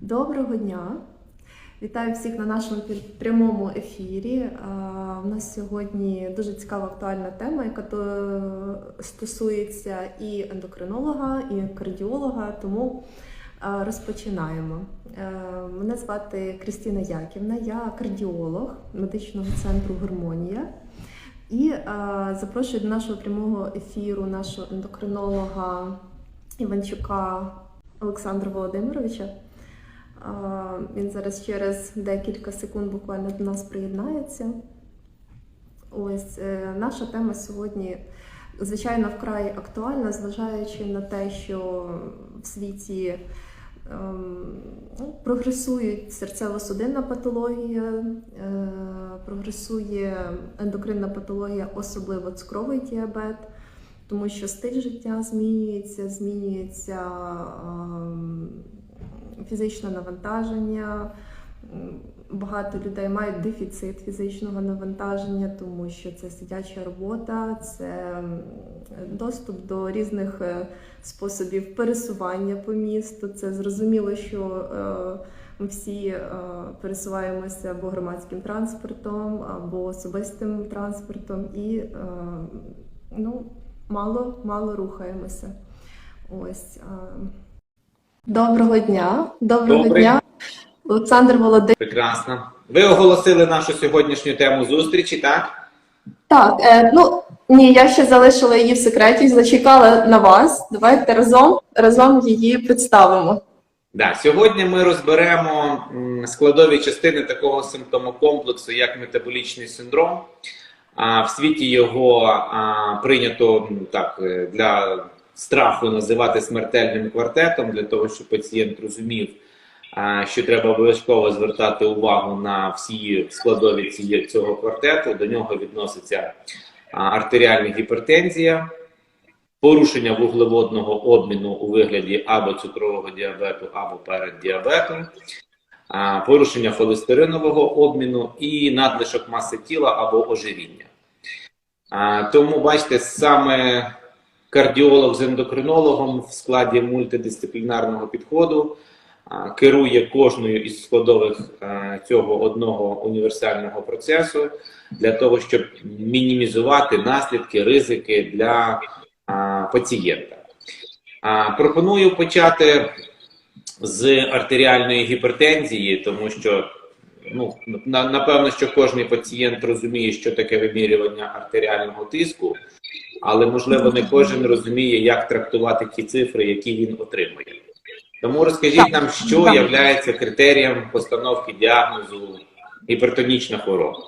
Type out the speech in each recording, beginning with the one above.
Доброго дня! Вітаю всіх на нашому прямому ефірі. У нас сьогодні дуже цікава актуальна тема, яка стосується і ендокринолога, і кардіолога. Тому розпочинаємо. Е, Мене звати Крістіна Яківна, я кардіолог медичного центру Гармонія. І запрошую до нашого прямого ефіру нашого ендокринолога Іванчука Олександра Володимировича. Він зараз через декілька секунд буквально до нас приєднається. Ось е, наша тема сьогодні, звичайно, вкрай актуальна, зважаючи на те, що в світі ем, ну, прогресують серцево-судинна патологія, е, прогресує ендокринна патологія, особливо цукровий діабет, тому що стиль життя змінюється, змінюється ем, фізичне навантаження. Багато людей мають дефіцит фізичного навантаження, тому що це сидяча робота, це доступ до різних е, способів пересування по місту. Це зрозуміло, що е, ми всі е, пересуваємося або громадським транспортом, або особистим транспортом, і ну, мало, мало рухаємося. Ось. Доброго дня. Доброго Добрий. дня. Олександр Володимирович. Прекрасно. Ви оголосили нашу сьогоднішню тему зустрічі, так? Так, е, ну ні, я ще залишила її в секреті, зачекала на вас. Давайте разом разом її представимо. Да. Сьогодні ми розберемо складові частини такого симптомокомплексу, як метаболічний синдром. А в світі його а, прийнято так е, для страху називати смертельним квартетом, для того, щоб пацієнт розумів, що треба обов'язково звертати увагу на всі складові цього квартету. До нього відноситься артеріальна гіпертензія, порушення вуглеводного обміну у вигляді або цукрового діабету, або переддіабету, порушення холестеринового обміну і надлишок маси тіла або ожиріння. Тому бачите, саме кардіолог з ендокринологом в складі мультидисциплінарного підходу керує кожною із складових цього одного універсального процесу для того, щоб мінімізувати наслідки, ризики для пацієнта. Пропоную почати з артеріальної гіпертензії, тому що ну, напевно, що кожен пацієнт розуміє, що таке вимірювання артеріального тиску, але можливо не кожен розуміє, як трактувати ті цифри, які він отримує. Тому розкажіть нам, що є критерієм постановки діагнозу гіпертонічна хвороба.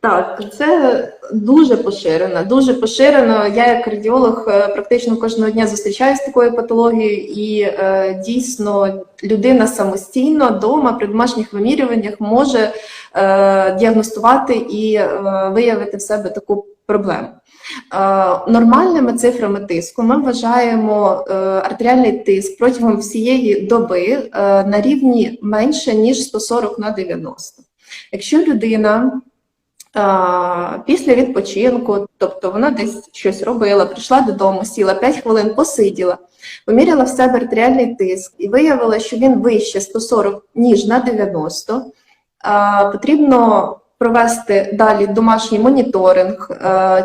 Так, це дуже поширено. Дуже поширено. Я, як кардіолог, е, практично кожного дня зустрічаюся з такою патологією, і е, дійсно людина самостійно вдома при домашніх вимірюваннях може е, діагностувати і е, виявити в себе таку проблему. Е, Нормальними цифрами тиску ми вважаємо е, артеріальний тиск протягом всієї доби е, на рівні менше ніж 140 на 90. Якщо людина після відпочинку, тобто вона десь щось робила, прийшла додому, сіла 5 хвилин, посиділа, поміряла в себе артеріальний тиск і виявила, що він вище 140, ніж на 90, потрібно провести далі домашній моніторинг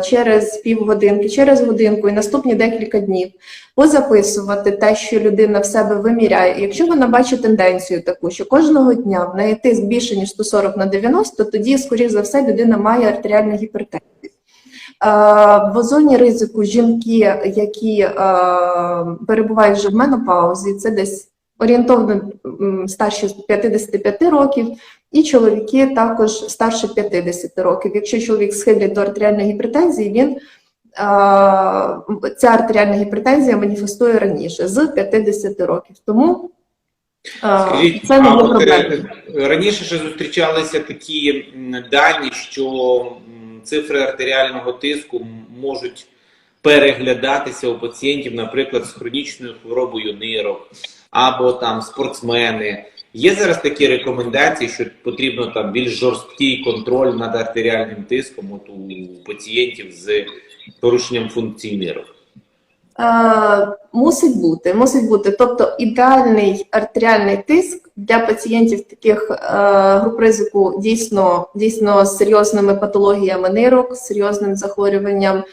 через півгодинки, через годинку і наступні декілька днів, позаписувати те, що людина в себе виміряє. Якщо вона бачить тенденцію таку, що кожного дня в неї тиск більше ніж 140 на 90, тоді, скоріш за все, людина має артеріальну гіпертензію. Е, В зоні ризику жінки, які е, перебувають вже в менопаузі, це десь орієнтовно старші 55 років, і чоловіки також старше 50 років. Якщо чоловік схилить до артеріальної гіпертензії, він ця артеріальна гіпертензія маніфестує раніше з 50 років. Тому Скажіть, це не проблема. е, раніше ще зустрічалися такі дані, що цифри артеріального тиску можуть переглядатися у пацієнтів, наприклад, з хронічною хворобою нирок або там спортсмени. Є зараз такі рекомендації, що потрібно там більш жорсткий контроль над артеріальним тиском от у пацієнтів з порушенням функцій нирок. Е, мусить бути, мусить бути. Тобто ідеальний артеріальний тиск для пацієнтів таких е, груп ризику дійсно, дійсно з серйозними патологіями нирок, серйозним захворюванням.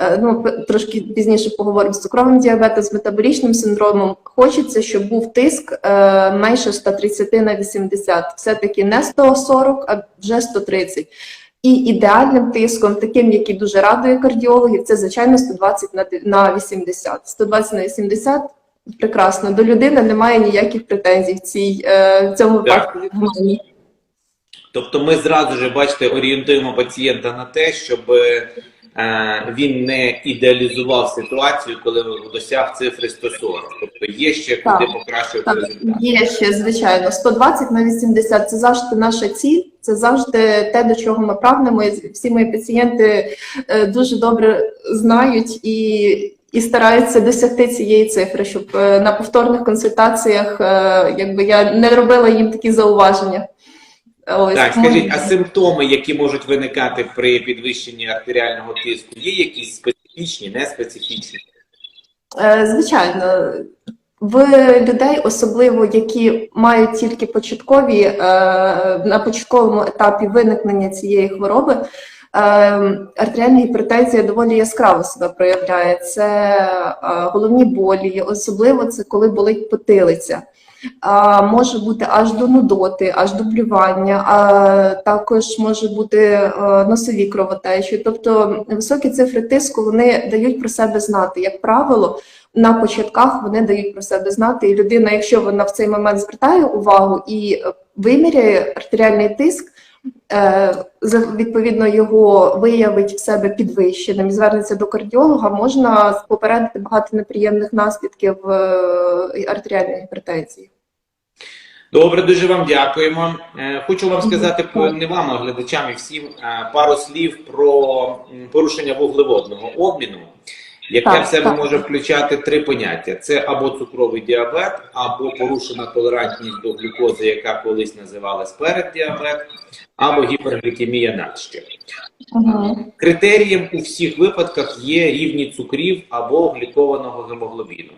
Е, ну, трошки пізніше поговоримо з цукровим діабетом, з метаболічним синдромом. Хочеться, щоб був тиск е, менше 130 на 80. Все-таки не 140, а вже 130. І ідеальним тиском, таким, який дуже радує кардіологів, це звичайно 120 на 80. 120 на 80 прекрасно. До людини немає ніяких претензій в цій е, в цьому випадку. Тобто ми зразу ж, бачите, орієнтуємо пацієнта на те, щоб він не ідеалізував ситуацію, коли досяг цифри 140. Тобто є ще Так, куди покращувати Так, результат. є ще, звичайно, 120 на 80 – це завжди наша ціль, це завжди те, до чого ми прагнемо. І всі мої пацієнти е, дуже добре знають і, і стараються досягти цієї цифри, щоб е, на повторних консультаціях е, якби я не робила їм такі зауваження. Ось, Так, скажіть, а симптоми, які можуть виникати при підвищенні артеріального тиску, є якісь специфічні, не специфічні? Е, Звичайно, в людей, особливо які мають тільки початкові е, на початковому етапі виникнення цієї хвороби, артеріальна гіпертензія доволі яскраво себе проявляє. Це е, головні болі, особливо це коли болить потилиця. Може бути аж до нудоти, аж до блювання, а також може бути е, носові кровотечі. Тобто високі цифри тиску вони дають про себе знати. Як правило, на початках вони дають про себе знати. І людина, якщо вона в цей момент звертає увагу і е, виміряє артеріальний тиск, відповідно його виявить в себе підвищеним і звернеться до кардіолога, можна попередити багато неприємних наслідків е, артеріальної гіпертензії. Добре, дуже вам дякуємо. Е, Хочу вам сказати не вам, а глядачам і всім е, пару слів про порушення вуглеводного обміну, яке Так, в себе так. може включати три поняття: це або цукровий діабет, або порушена толерантність до глюкози, яка колись називалась переддіабет, або гіперглікемія надщо. Критерієм у всіх випадках є рівні цукрів або глікованого гемоглобіну.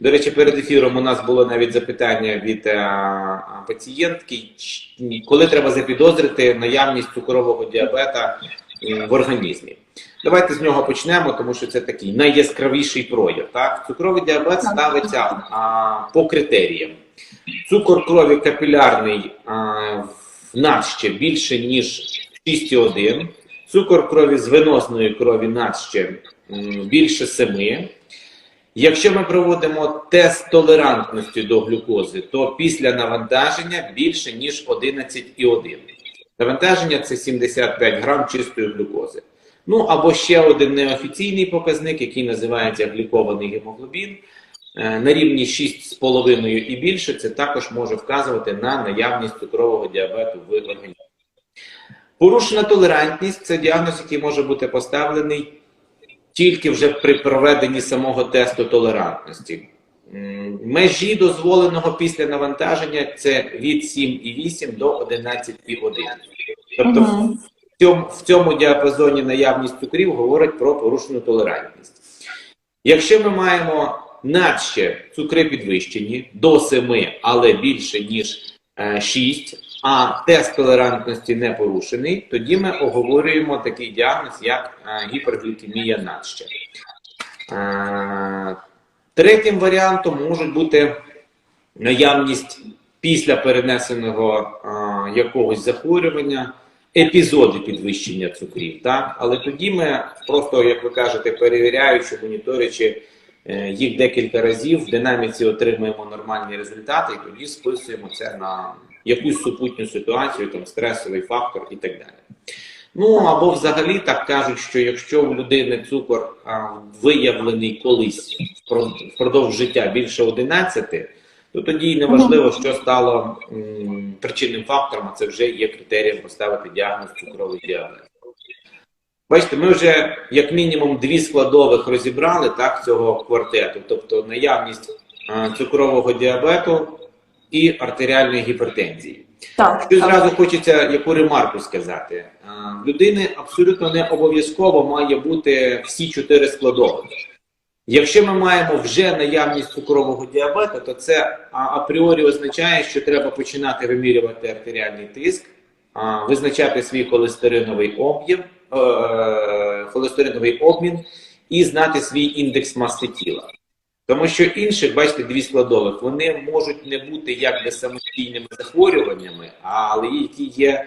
До речі, перед ефіром у нас було навіть запитання від е, пацієнтки, коли треба запідозрити наявність цукрового діабета в організмі. Давайте з нього почнемо, тому що це такий найяскравіший прояв. Так? Цукровий діабет ставиться а, по критеріям. Цукор крові капілярний а, в надще більше, ніж 6,1. Цукор крові з венозної крові надще м, більше 7. Якщо ми проводимо тест толерантності до глюкози, то після навантаження більше ніж 11,1. Навантаження це 75 грам чистої глюкози. Ну або ще один неофіційний показник, який називається глікований гемоглобін. Е, На рівні 6,5 і більше, це також може вказувати на наявність цукрового діабету в організмі. Порушена толерантність це діагноз, який може бути поставлений тільки вже при проведенні самого тесту толерантності. Межі дозволеного після навантаження це від 7,8 до 11,1. Тобто цьому, в цьому діапазоні наявність цукрів говорить про порушену толерантність. Якщо ми маємо надще цукри підвищені до 7, але більше ніж е, 6, а тест толерантності не порушений, тоді ми оговорюємо такий діагноз, як е, гіперглікемія надще. Е, Третім варіантом можуть бути наявність після перенесеного якогось захворювання, епізоди підвищення цукрів. Так? Але тоді ми просто, як ви кажете, перевіряючи, моніторячи е, їх декілька разів, в динаміці отримуємо нормальні результати, і тоді списуємо це на якусь супутню ситуацію, там стресовий фактор і так далі. Ну або взагалі так кажуть, що якщо у людини цукор а, виявлений колись впро- впродовж життя більше 11, то тоді й неважливо, що стало м, причинним фактором, а це вже є критерієм поставити діагноз цукровий діабет. Бачите, ми вже як мінімум дві складових розібрали так, цього квартету, тобто наявність а, цукрового діабету і артеріальної гіпертензії. Так, Що так. зразу хочеться яку ремарку сказати. А, людини абсолютно не обов'язково має бути всі чотири складових. Якщо ми маємо вже наявність цукрового діабету, то це апріорі означає, що треба починати вимірювати артеріальний тиск, визначати свій холестериновий об'єм, е, е, холестериновий обмін і знати свій індекс маси тіла. Тому що інших, бачите, дві складових, вони можуть не бути якби самостійними захворюваннями, але які є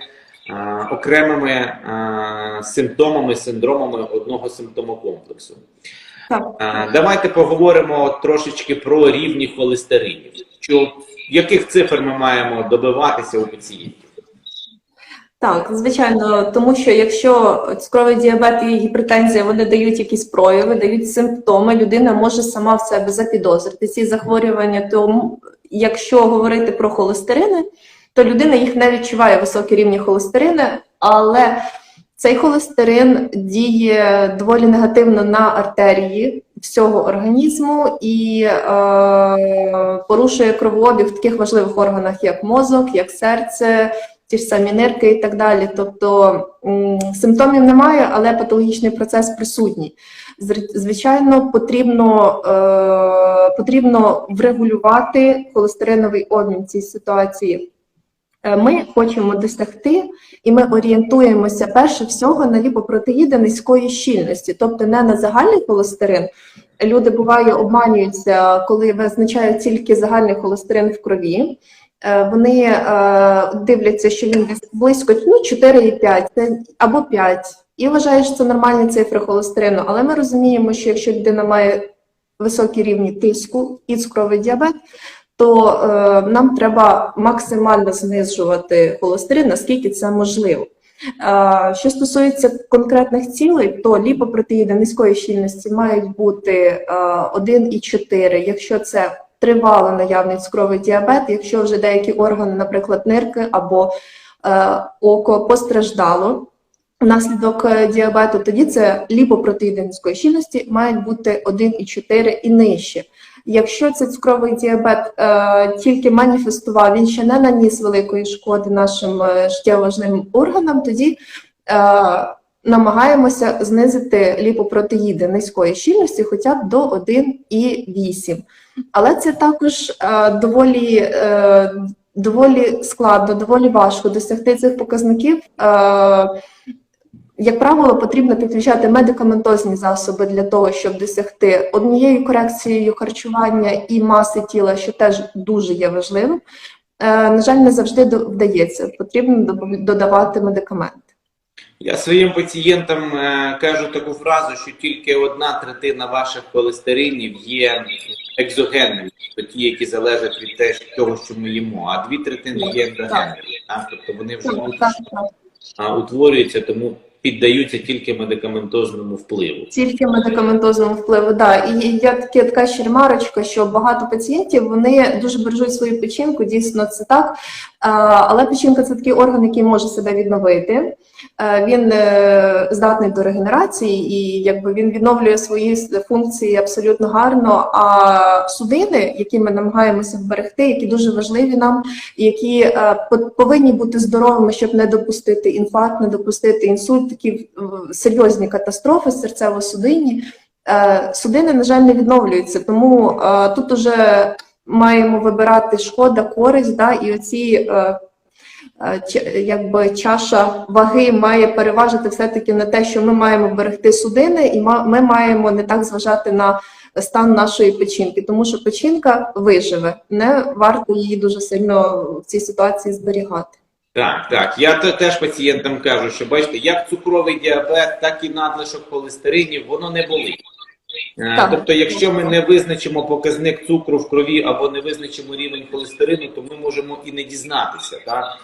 окремими симптомами, синдромами одного симптомокомплексу. Так. Давайте поговоримо трошечки про рівні холестеринів. Що, яких цифр ми маємо добиватися у пацієнтів? Так, звичайно, тому що якщо цукровий діабет і гіпертензія вони дають якісь прояви, дають симптоми, людина може сама в себе запідозрити ці захворювання. Тому, якщо говорити про холестерини, то людина їх не відчуває високі рівні холестерини, але цей холестерин діє доволі негативно на артерії всього організму і е, порушує кровообіг в таких важливих органах, як мозок, як серце ті ж самі нирки і так далі. Тобто симптомів немає, але патологічний процес присутній. Звичайно, потрібно, е, потрібно врегулювати холестериновий обмін в цій ситуації. Е, Ми хочемо досягти, і ми орієнтуємося перше всього на ліпопротеїди низької щільності, тобто не на загальний холестерин. Люди буває обманюються, коли визначають тільки загальний холестерин в крові. Е, Вони е, дивляться, що він близько ну, 4,5 або 5, і вважають, що це нормальні цифри холестерину. Але ми розуміємо, що якщо людина має високі рівні тиску і цукровий діабет, то е, нам треба максимально знижувати холестерин, наскільки це можливо. Е, Що стосується конкретних цілей, то ліпопротеїди низької щільності мають бути е, 1,4, якщо це тривало наявний цукровий діабет, якщо вже деякі органи, наприклад, нирки або е, око постраждало внаслідок е, діабету, тоді це ліпопротеїди низької щільності мають бути 1,4 і нижче. Якщо це цукровий діабет е, тільки маніфестував, він ще не наніс великої шкоди нашим е, життєво важливим органам, тоді е, намагаємося знизити ліпопротеїди низької щільності хоча б до 1,8. Але це також е, доволі, е, доволі складно, доволі важко досягти цих показників. Е, як правило, потрібно підключати медикаментозні засоби для того, щоб досягти однією корекцією харчування і маси тіла, що теж дуже є важливим. Е, на жаль, не завжди вдається. Потрібно додавати медикаменти. Я своїм пацієнтам е, кажу таку фразу, що тільки одна третина ваших холестеринів є екзогенними, тобто ті, які залежать від те, того, що ми їмо, а дві третини є ендогенними. Тобто вони вже так, так. утворюються, тому піддаються тільки медикаментозному впливу. Тільки медикаментозному впливу, да. І є таке така ще ремарочка, що багато пацієнтів вони дуже бережуть свою печінку, дійсно це так. Але печінка це такий орган, який може себе відновити. Е, Він е, здатний до регенерації і якби він відновлює свої функції абсолютно гарно. А судини, які ми намагаємося вберегти, які дуже важливі нам, які е, по- повинні бути здоровими, щоб не допустити інфаркт, не допустити інсульт, такі е, серйозні катастрофи серцево-судинні. Е, Судини, на жаль, не відновлюються, тому е, тут уже маємо вибирати шкода, користь, да, і оці. Якби чаша ваги має переважити все-таки на те, що ми маємо берегти судини, і ми маємо не так зважати на стан нашої печінки, тому що печінка виживе. Не варто її дуже сильно в цій ситуації зберігати. Так, так. Я теж пацієнтам кажу, що бачите, як цукровий діабет, так і надлишок холестеринів, воно не болить. Е, Так. Тобто, якщо ми не визначимо показник цукру в крові або не визначимо рівень холестерину, то ми можемо і не дізнатися так,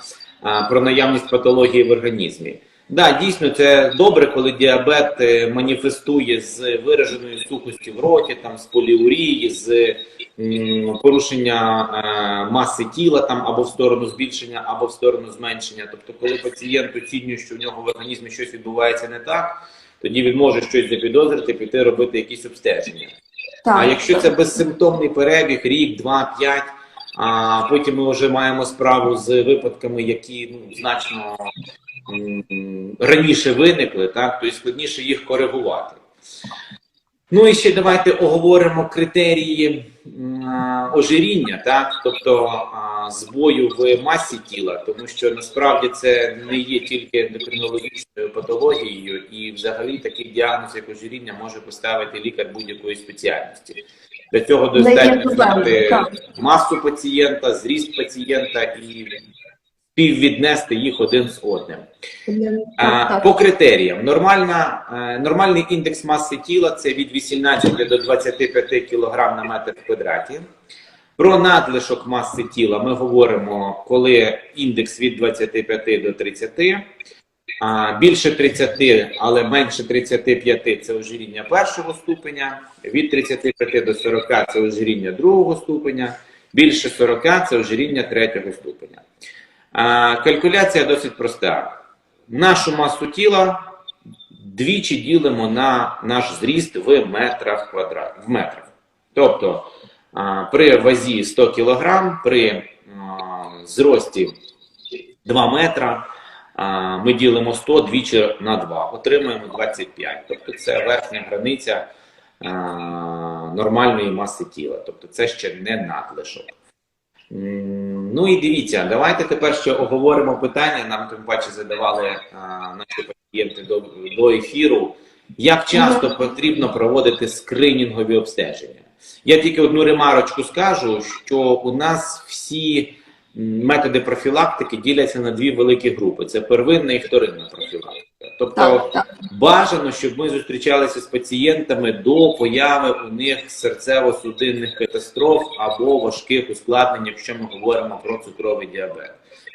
про наявність патології в організмі. Да, дійсно, це добре, коли діабет е, маніфестує з вираженою сухості в роті, там, з поліурії, з м, порушення е, маси тіла там або в сторону збільшення, або в сторону зменшення. Тобто, коли пацієнт оцінює, що в нього в організмі щось відбувається не так, тоді він може щось запідозрити, піти робити якісь обстеження. Так. А якщо це безсимптомний перебіг, рік, два, п'ять, а потім ми вже маємо справу з випадками, які ну, значно раніше виникли, так, то і складніше їх коригувати. Ну і ще давайте оговоримо критерії ожиріння, так? тобто збою в масі тіла, тому що насправді це не є тільки ендокринологічною патологією, і взагалі такий діагноз, як ожиріння, може поставити лікар будь-якої спеціальності. Для цього достатньо знати масу пацієнта, зріст пацієнта і співвіднести їх один з одним. А. По критеріям, нормальна, е, нормальний індекс маси тіла це від 18 до 25 кг на метр в квадраті. Про надлишок маси тіла ми говоримо, коли індекс від 25 до 30. А, більше 30, але менше 35 це ожиріння першого ступеня, від 35 до 40 це ожиріння другого ступеня, більше 40 це ожиріння третього ступеня. Калькуляція досить проста. Нашу масу тіла двічі ділимо на наш зріст в метрах квадрат, в метрах. Тобто при вазі 100 кг, при зрості 2 метра ми ділимо 100 двічі на 2, отримуємо 25. Тобто це верхня границя нормальної маси тіла. Тобто це ще не надлишок. Ну і дивіться, давайте тепер ще оговоримо питання. Нам тим паче задавали а, наші пацієнти до, до ефіру. Як часто потрібно проводити скринінгові обстеження? Я тільки одну ремарочку скажу, що у нас всі методи профілактики діляться на дві великі групи: це первинна і вторинна профілактика. Тобто Так, так. Бажано, щоб ми зустрічалися з пацієнтами до появи у них серцево-судинних катастроф або важких ускладнень, якщо ми говоримо про цукровий діабет.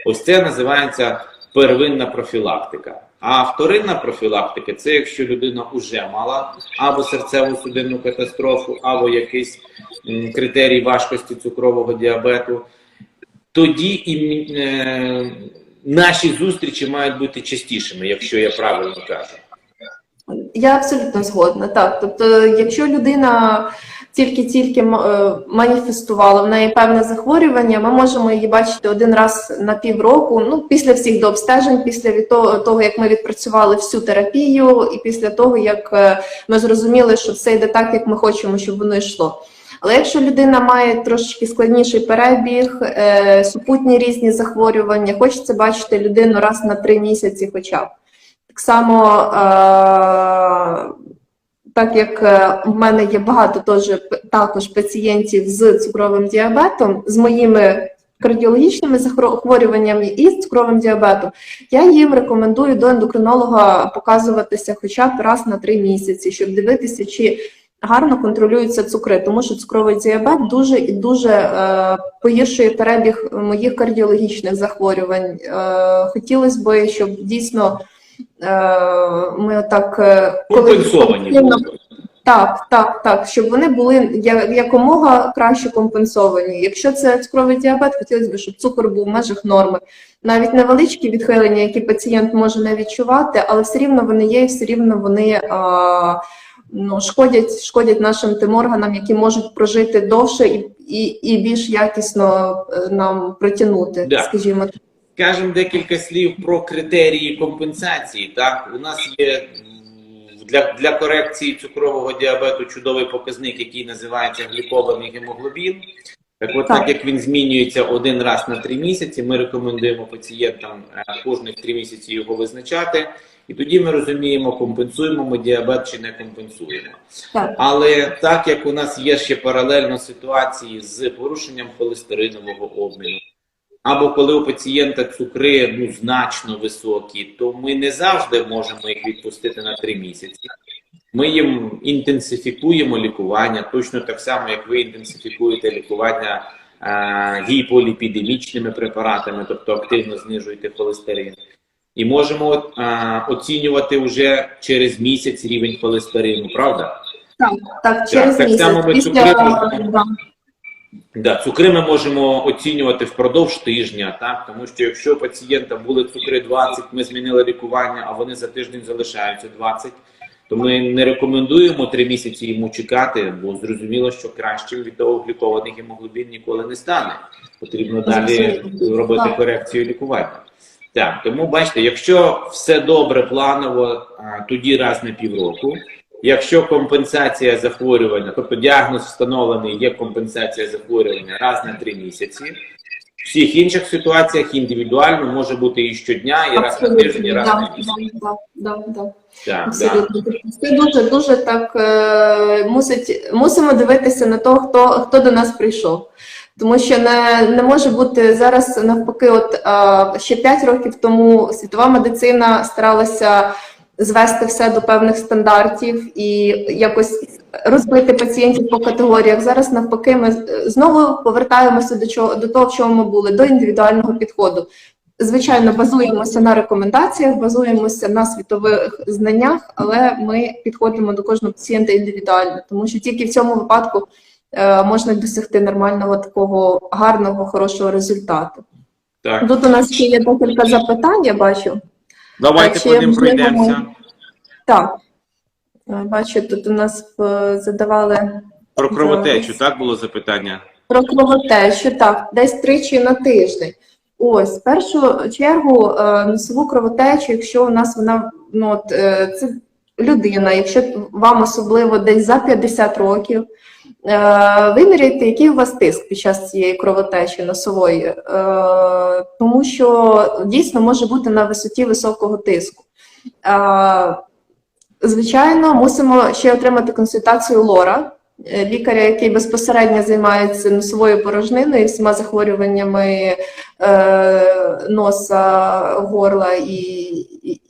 Ось це називається первинна профілактика. А вторинна профілактика це якщо людина вже мала або серцево-судинну катастрофу, або якийсь критерій важкості цукрового діабету. Тоді і е, наші зустрічі мають бути частішими, якщо я правильно кажу. Я абсолютно згодна. Так, тобто, якщо людина тільки-тільки е, маніфестувала в неї певне захворювання, ми можемо її бачити один раз на півроку. Ну, після всіх дообстежень, після від того, того, як ми відпрацювали всю терапію, і після того, як е, ми зрозуміли, що все йде так, як ми хочемо, щоб воно йшло. Але якщо людина має трошечки складніший перебіг, е, супутні різні захворювання, хочеться бачити людину раз на три місяці, хоча б. Так само, е, так як е, в мене є багато теж також пацієнтів з цукровим діабетом, з моїми кардіологічними захворюваннями і з цукровим діабетом, я їм рекомендую до ендокринолога показуватися хоча б раз на три місяці, щоб дивитися, чи гарно контролюються цукри, тому що цукровий діабет дуже і дуже е, погіршує перебіг моїх кардіологічних захворювань. Е, хотілося б, щоб дійсно е, ми отак е, Компенсовані так, так, так, щоб вони були якомога краще компенсовані. Якщо це цукровий діабет, хотілося б, щоб цукор був в межах норми. Навіть невеличкі відхилення, які пацієнт може не відчувати, але все рівно вони є, і все рівно вони а, ну, шкодять, шкодять нашим тим органам, які можуть прожити довше і, і, і більш якісно е, нам протягнути, Да. скажімо. так. Скажемо декілька слів про критерії компенсації. Так, у нас є для, для корекції цукрового діабету чудовий показник, який називається глікований гемоглобін. Так, от Так. так як він змінюється один раз на три місяці, ми рекомендуємо пацієнтам е, кожних три місяці його визначати, і тоді ми розуміємо, компенсуємо ми діабет чи не компенсуємо. Так. Але так як у нас є ще паралельно ситуації з порушенням холестеринового обміну, або коли у пацієнта цукри ну, значно високі, то ми не завжди можемо їх відпустити на три місяці. Ми їм інтенсифікуємо лікування, точно так само, як ви інтенсифікуєте лікування е, гіполіпідемічними препаратами, тобто активно знижуєте холестерин. І можемо е, оцінювати вже через місяць рівень холестерину, правда? Так, так, через так місяць. само ми Після, цукри можемо- да. Цукри ми можемо оцінювати впродовж тижня, так тому що якщо у пацієнта були цукри 20, ми змінили лікування, а вони за тиждень залишаються 20, то ми не рекомендуємо три місяці йому чекати, бо зрозуміло, що кращим від того глікований гемоглобін ніколи не стане. Потрібно далі робити корекцію лікування. Так, тому бачите, якщо все добре планово, тоді раз на півроку. Якщо компенсація захворювання, тобто діагноз встановлений, є компенсація захворювання раз на три місяці. В всіх інших ситуаціях індивідуально може бути і щодня, і раз на тиждень, і раз да, на місяць. да, да, да. Абсолютно. Це дуже дуже так е, мусить мусимо дивитися на того, хто хто до нас прийшов. Тому що не, не може бути зараз навпаки, от ще 5 років тому світова медицина старалася звести все до певних стандартів і якось розбити пацієнтів по категоріях. Зараз навпаки, ми е, знову повертаємося до чого до того, в чому ми були, до індивідуального підходу. Звичайно, базуємося на рекомендаціях, базуємося на світових знаннях, але ми підходимо до кожного пацієнта індивідуально, тому що тільки в цьому випадку можна досягти нормального такого гарного, хорошого результату. так. Тут у нас ще є декілька запитань, я бачу. Давайте Чи по ним пройдемося. Так, Е, бачу, тут у нас е, задавали Про кровотечу, Зараз. так було запитання? Про кровотечу, так, десь тричі на тиждень. Ось, в першу чергу, е, носову кровотечу, якщо у нас вона, ну, от, е, це людина, якщо вам особливо десь за 50 років, е, виміряйте, який у вас тиск під час цієї кровотечі носової, е, тому що дійсно може бути на висоті високого тиску. Е, Звичайно, мусимо ще отримати консультацію лора, лікаря, який безпосередньо займається носовою порожниною і всіма захворюваннями е, носа, горла і,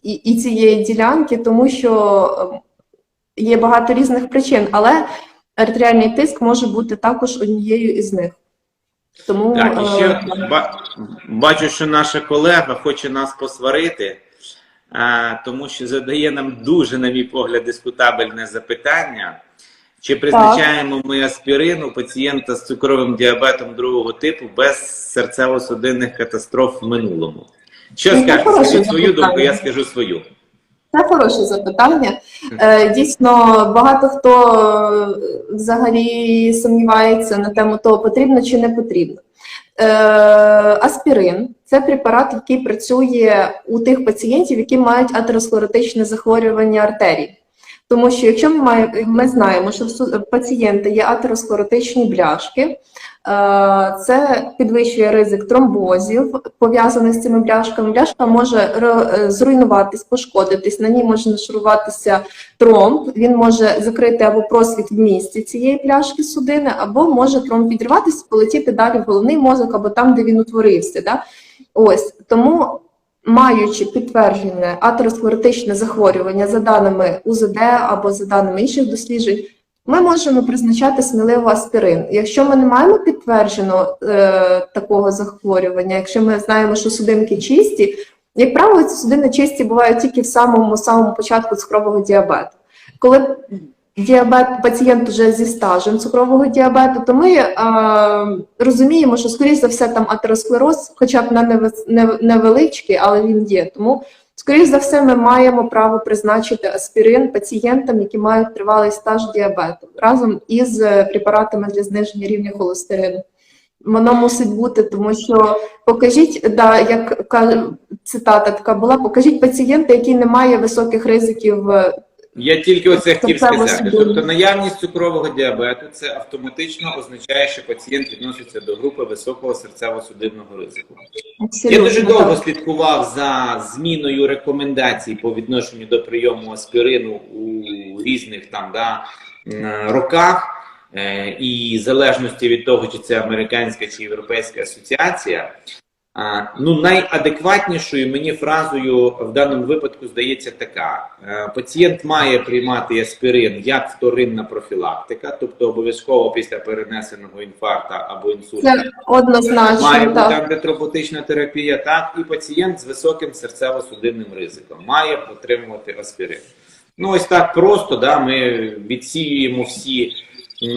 і, і цієї ділянки, тому що е, є багато різних причин, але артеріальний тиск може бути також однією із них. Тому Так, і ще е, бачу, що наша колега хоче нас посварити, тому що задає нам дуже, на мій погляд, дискутабельне запитання. Чи призначаємо ми аспірин у пацієнта з цукровим діабетом другого типу без серцево-судинних катастроф в минулому? Що Ну, скажете? Скажіть свою думку, я скажу свою. Це хороше запитання. Е, Дійсно, багато хто е, взагалі сумнівається на тему того, потрібно чи не потрібно. Е, Аспірин це препарат, який працює у тих пацієнтів, які мають атеросклеротичне захворювання артерій. Тому що якщо ми маємо, ми знаємо, що в пацієнта є атеросклеротичні бляшки, е, це підвищує ризик тромбозів, пов'язаних з цими бляшками. Бляшка може е, зруйнуватись, пошкодитись, на ній може нашаруватися тромб, він може закрити або просвіт в місці цієї пляшки судини, або може тромб підриватися, полетіти далі в головний мозок, або там, де він утворився. Да? Ось тому маючи підтверджене атеросклеротичне захворювання за даними УЗД або за даними інших досліджень, ми можемо призначати сміливо аспірин. Якщо ми не маємо підтверджено е, такого захворювання, якщо ми знаємо, що судинки чисті, як правило, ці судини чисті бувають тільки в самому самому початку цукрового діабету. Коли діабет пацієнт вже зі стажем цукрового діабету, то ми е, розуміємо, що скоріш за все там атеросклероз, хоча б на неве- нев- невеличкий, але він є. Тому скоріш за все, ми маємо право призначити аспірин пацієнтам, які мають тривалий стаж діабету, разом із е, препаратами для зниження рівня холестерину. Воно мусить бути, тому що покажіть, да, як цитата така була, покажіть пацієнта, який не має високих ризиків е, Я тільки оце хотів сказати. Тобто наявність цукрового діабету це автоматично означає, що пацієнт відноситься до групи високого серцево-судинного ризику. Я дуже довго слідкував за зміною рекомендацій по відношенню до прийому аспірину у різних там да, роках, Е, і залежності від того, чи це американська чи європейська асоціація. Ну, найадекватнішою мені фразою в даному випадку здається така: Е, пацієнт має приймати аспірин як вторинна профілактика, тобто обов'язково після перенесеного інфаркта або інсульту. Це однозначно, Має бути так. антитромботична терапія, так, і пацієнт з високим серцево-судинним ризиком має отримувати аспірин. Ну, ось так просто, да, ми відсіюємо всі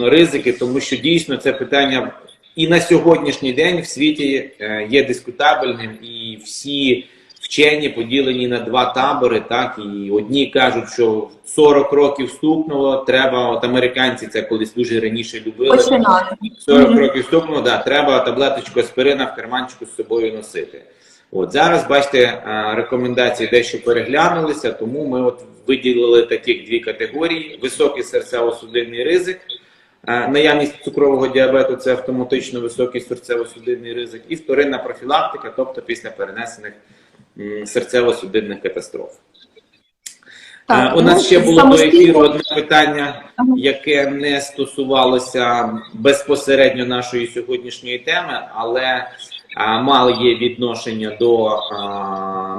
ризики, тому що дійсно це питання і на сьогоднішній день в світі е, є дискутабельним, і всі вчені поділені на два табори, так, і одні кажуть, що 40 років стукнуло, треба, от американці це колись дуже раніше любили. Починати. 40 Мгм. років стукнуло, да, треба таблеточку аспирина в карманчику з собою носити. От зараз бачите, е, рекомендації дещо переглянулися, тому ми от виділили таких дві категорії: високий серцево-судинний ризик, наявність цукрового діабету це автоматично високий серцево-судинний ризик, і вторинна профілактика, тобто після перенесених серцево-судинних катастроф. Так, У нас ну, ще було до ефіру одне питання, яке не стосувалося безпосередньо нашої сьогоднішньої теми, але а, мало є відношення до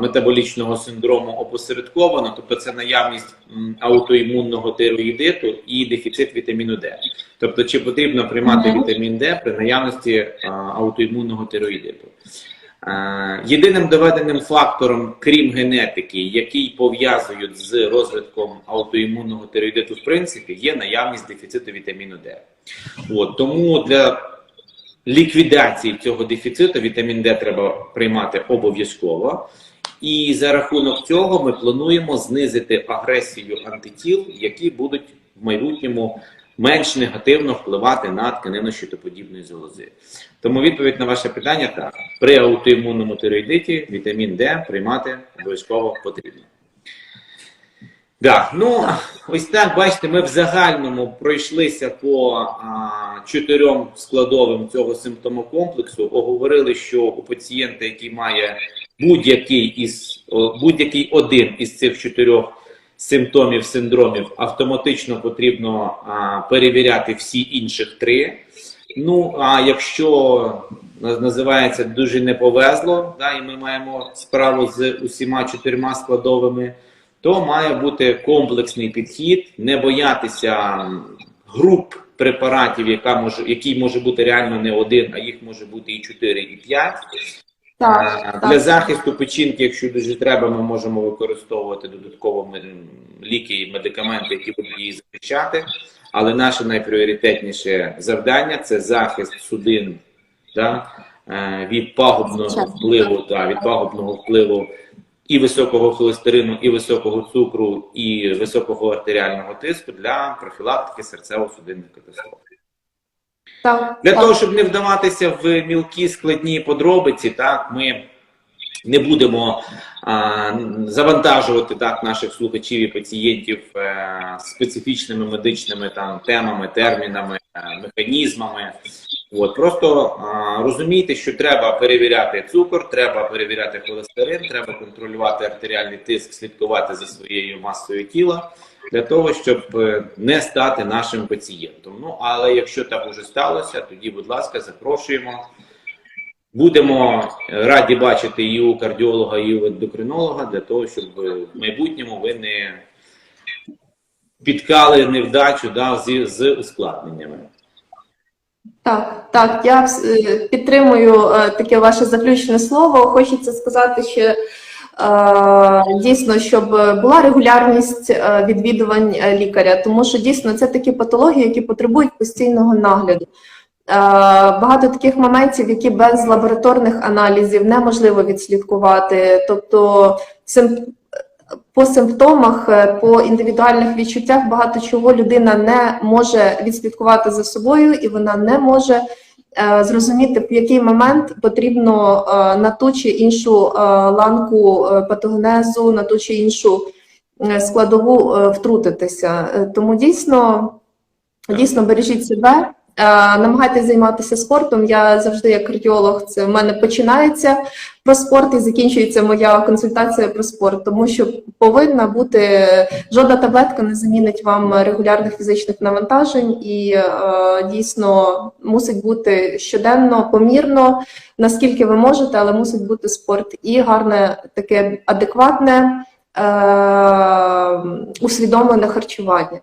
метаболічного синдрому опосередковано, тобто це наявність аутоімунного тироїдиту і дефіцит вітаміну Д. Тобто, чи потрібно приймати вітамін Д при наявності аутоімунного тироїдиту? Єдиним доведеним фактором, крім генетики, який пов'язують з розвитком аутоімунного тироїдиту, в принципі, є наявність дефіциту вітаміну Д. От, тому для ліквідації цього дефіциту вітамін Д треба приймати обов'язково. І за рахунок цього ми плануємо знизити агресію антитіл, які будуть в майбутньому менш негативно впливати на тканину щитоподібної залози. Тому відповідь на ваше питання так: при аутоімунному тироїдиті вітамін Д приймати обов'язково потрібно. Да, ну ось так бачите, ми в загальному пройшлися по а, чотирьом складовим цього симптомокомплексу. Оговорили, що у пацієнта, який має будь-який із будь-який один із цих чотирьох симптомів синдромів, автоматично потрібно а, перевіряти всі інших три. Ну а якщо називається дуже не повезло, да, і ми маємо справу з усіма чотирма складовими, то має бути комплексний підхід, не боятися груп препаратів, яка може, який може бути реально не один, а їх може бути і 4, і 5. Так, Е, так. Для захисту печінки, якщо дуже треба, ми можемо використовувати додатково ліки і медикаменти, які будуть її захищати. Але наше найпріоритетніше завдання це захист судин да, е, від пагубного впливу, да, від пагубного впливу і високого холестерину, і високого цукру, і високого артеріального тиску для профілактики серцево-судинних катастроф. так, Для так. того, щоб не вдаватися в мілкі складні подробиці, так ми не будемо а, завантажувати так наших слухачів і пацієнтів е, специфічними медичними там темами, термінами, механізмами. От просто а, розумійте, що треба перевіряти цукор, треба перевіряти холестерин, треба контролювати артеріальний тиск, слідкувати за своєю масою тіла для того, щоб е, не стати нашим пацієнтом. Ну але якщо так уже сталося, тоді, будь ласка, запрошуємо. Будемо раді бачити і у кардіолога, і у ендокринолога для того, щоб в майбутньому ви не підкали невдачу да, з, з ускладненнями. Так, так, я е, підтримую е, таке ваше заключне слово. Хочеться сказати, що е, дійсно, щоб була регулярність відвідувань лікаря, тому що дійсно це такі патології, які потребують постійного нагляду. Багато таких моментів, які без лабораторних аналізів неможливо відслідкувати. Тобто, по симптомах, е, по індивідуальних відчуттях багато чого людина не може відслідкувати за собою, і вона не може е, зрозуміти, в який момент потрібно е, на ту чи іншу ланку патогенезу, на ту чи іншу складову втрутитися. Тому дійсно, дійсно бережіть себе. Е, Намагайтесь займатися спортом. Я завжди, як кардіолог, це в мене починається про спорт і закінчується моя консультація про спорт, тому що повинна бути жодна таблетка не замінить вам регулярних фізичних навантажень, і е, дійсно мусить бути щоденно, помірно, наскільки ви можете, але мусить бути спорт і гарне таке адекватне, е, усвідомлене харчування.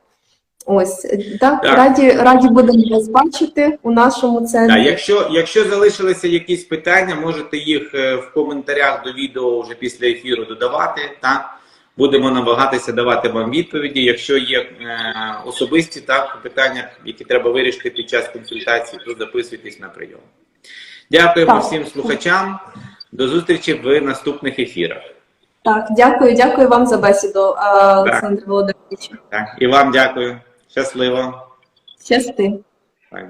Ось так, Так. раді раді будемо вас бачити у нашому центрі. Так, якщо, якщо залишилися якісь питання, можете їх е, в коментарях до відео вже після ефіру додавати. Так? Будемо намагатися давати вам відповіді. Якщо є е, особисті так, питання, які треба вирішити під час консультації, то записуйтесь на прийом. Дякуємо Так. всім слухачам. До зустрічі в наступних ефірах. Так, дякую, дякую вам за бесіду, Олександр Володимирович. Так, і вам дякую. Щасливо. Щасти. Так,